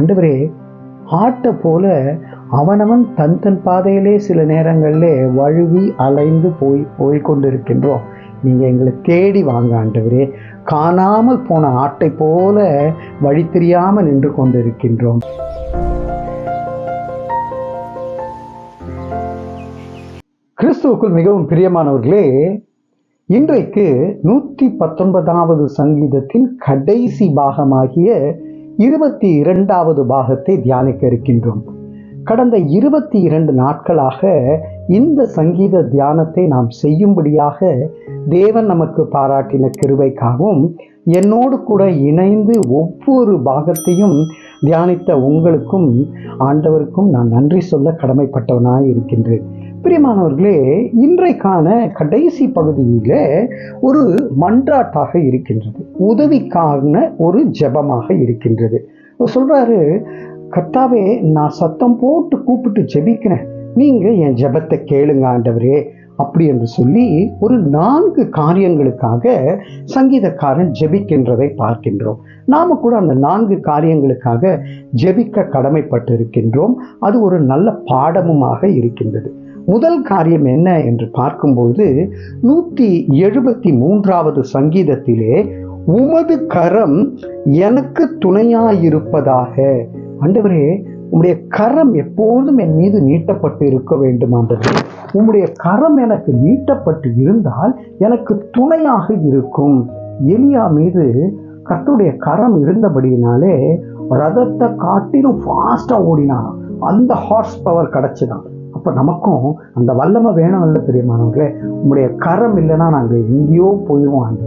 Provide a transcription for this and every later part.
ஆண்டவரே ஆட்டை போல அவனவன் தன் தன் பாதையிலே சில நேரங்களிலே வழுவி அலைந்து போய் போய் கொண்டிருக்கின்றோம் நீங்கள் எங்களை தேடி வாங்க ஆண்டவரே. காணாமல் போன ஆட்டை போல வழி தெரியாமல் நின்று கொண்டிருக்கின்றோம். கிறிஸ்துவுக்குள் மிகவும் பிரியமானவர்களே இன்றைக்கு நூற்றி பத்தொன்பதாவது சங்கீதத்தின் கடைசி பாகமாகிய இருபத்தி இரண்டாவது பாகத்தை தியானிக்க இருக்கின்றோம். கடந்த இருபத்தி இரண்டு நாட்களாக இந்த சங்கீத தியானத்தை நாம் செய்யும்படியாக தேவன் நமக்கு பாராட்டின கிருவைக்காகவும் என்னோடு கூட இணைந்து ஒவ்வொரு பாகத்தையும் தியானித்த உங்களுக்கும் ஆண்டவருக்கும் நான் நன்றி சொல்ல கடமைப்பட்டவனாய் இருக்கின்றேன். பிரியமானவர்களே இன்றைக்கான கடைசி பகுதியில் ஒரு மன்றாட்டாக இருக்கின்றது. உதவிக்கான ஒரு ஜெபமாக இருக்கின்றது. சொல்றாரு கர்த்தாவே நான் சத்தம் போட்டு கூப்பிட்டு ஜெபிக்கிறேன். நீங்கள் என் ஜெபத்தை கேளுங்க ஆண்டவரே அப்படி என்று சொல்லி ஒரு நான்கு காரியங்களுக்காக சங்கீதக்காரன் ஜெபிக்கின்றதை பார்க்கின்றோம். நாம கூட அந்த நான்கு காரியங்களுக்காக ஜெபிக்க கடமைப்பட்டு இருக்கின்றோம் அது ஒரு நல்ல பாடமுமாக இருக்கின்றது. முதல் காரியம் என்ன என்று பார்க்கும்போது நூற்றி எழுபத்தி மூன்றாவது சங்கீதத்திலே உமது கரம் எனக்கு துணையாயிருப்பதாக. ஆண்டவரே உம்முடைய கரம் எப்போதும் என் மீது நீட்டப்பட்டு இருக்க வேண்டும் ஆண்டவரே. உம்முடைய கரம் எனக்கு நீட்டப்பட்டு இருந்தால் எனக்கு துணையாக இருக்கும். எலியா மீது கத்துடைய கரம் இருந்தபடியினாலே ரதத்தை காட்டிலும் ஃபாஸ்ட்டாக ஓடினாராம் அந்த ஹார்ஸ் பவர் கிடச்சிதான். அப்போ நமக்கும் அந்த வல்லமை வேணும் இல்லை பெரியமானவர்களே உங்களுடைய கரம் இல்லைன்னா நாங்கள் எங்கேயோ போயிடுவோம் அந்த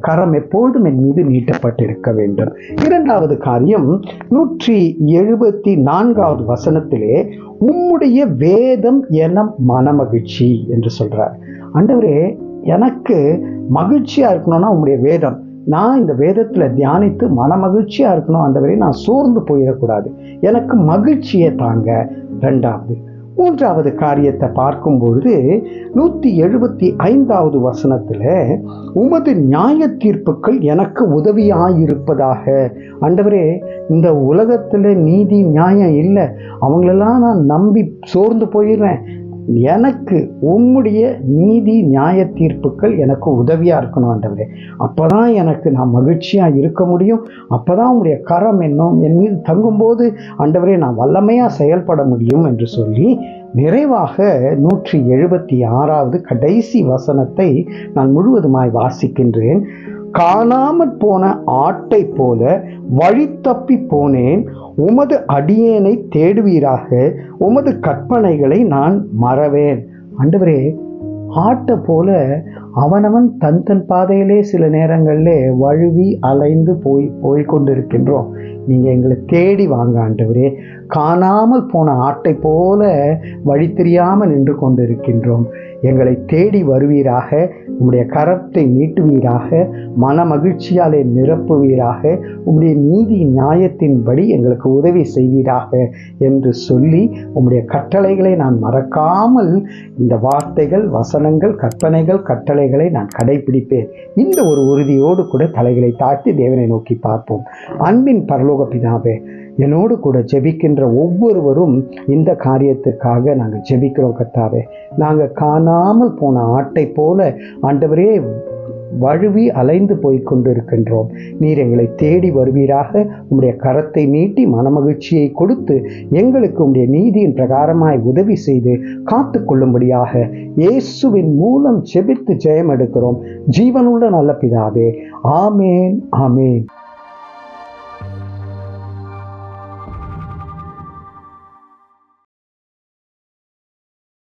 கரம் எப்பொழுதும் என் மீது நீட்டப்பட்டிருக்க வேண்டும். இரண்டாவது காரியம் நூற்றி எழுபத்தி நான்காவது வசனத்திலே உம்முடைய வேதம் என மனமகிழ்ச்சி என்று சொல்றார். ஆண்டவரே எனக்கு மகிழ்ச்சியா இருக்கணும்னா உங்களுடைய வேதம். நான் இந்த வேதத்தில் தியானித்து மன மகிழ்ச்சியாக இருக்கணும் ஆண்டவரே நான் சோர்ந்து போயிடக்கூடாது. எனக்கு மகிழ்ச்சியை தாங்க. ரெண்டாவது மூன்றாவது காரியத்தை பார்க்கும்பொழுது நூற்றி எழுபத்தி ஐந்தாவது வசனத்தில் உமது நியாய தீர்ப்புகள் எனக்கு உதவியாயிருப்பதாக. ஆண்டவரே இந்த உலகத்தில் நீதி நியாயம் இல்லை. அவங்களெல்லாம் நான் நம்பி சோர்ந்து போயிடுறேன். எனக்கு உம்முடைய நீதி நியாய தீர்ப்புகள் எனக்கு உதவியாக இருக்கணும் ஆண்டவரே. அப்போ தான் எனக்கு நான் மகிழ்ச்சியாக இருக்க முடியும். அப்போ தான் உங்களுடைய கரம் என்னும் என் மீது தங்கும்போது ஆண்டவரே நான் வல்லமையாக செயல்பட முடியும் என்று சொல்லி நிறைவாக நூற்றி எழுபத்தி ஆறாவது கடைசி வசனத்தை நான் முழுவதுமாய் வாசிக்கின்றேன். காணாமற் போன ஆட்டை போல வழி தப்பி போனேன். உமது அடியேனை தேடுவீராக. உமது கற்பனைகளை நான் மறவேன். ஆண்டவரே ஆட்டை போல அவனவன் தன் தன் பாதையிலே சில நேரங்களிலே வழுவி அலைந்து போய் போய் கொண்டிருக்கின்றோம். நீங்கள் எங்களை தேடி வாங்க ஆண்டவரே. காணாமல் போன ஆட்டை போல வழி தெரியாமல் நின்று கொண்டிருக்கின்றோம். எங்களை தேடி வருவீராக உம்முடைய கரத்தை நீட்டுவீராக மன மகிழ்ச்சியாலே நிரப்புவீராக உம்முடைய நீதி நியாயத்தின்படி எங்களுக்கு உதவி செய்வீராக என்று சொல்லி உம்முடைய கட்டளைகளை நான் மறக்காமல் இந்த வார்த்தைகள் வசனங்கள் கற்பனைகள் கட்டளைகளை நான் கடைபிடிப்பேன். இந்த ஒரு உறுதியோடு கூட தலைகளை தாழ்த்தி தேவனை நோக்கி பார்ப்போம். அன்பின் பரலோக பிதாவே என்னோடு கூட ஜெபிக்கின்ற ஒவ்வொருவரும் இந்த காரியத்துக்காக நாங்கள் ஜெபிக்கிறோம் கத்தாவே நாங்கள் காணாமல் போன ஆட்டை போல ஆண்டவரே வழுவி அலைந்து போய் கொண்டிருக்கின்றோம். நீர் எங்களை தேடி வருவீராக. உம்முடைய கரத்தை நீட்டி மனமகிழ்ச்சியை கொடுத்து எங்களுக்கு உம்முடைய நீதியின் பிரகாரமாய் உதவி செய்து காத்து கொள்ளும்படியாக இயேசுவின் மூலம் செபித்து ஜெயம் எடுக்கிறோம் ஜீவனுள்ள நல்ல பிதாவே. ஆமேன் ஆமேன்.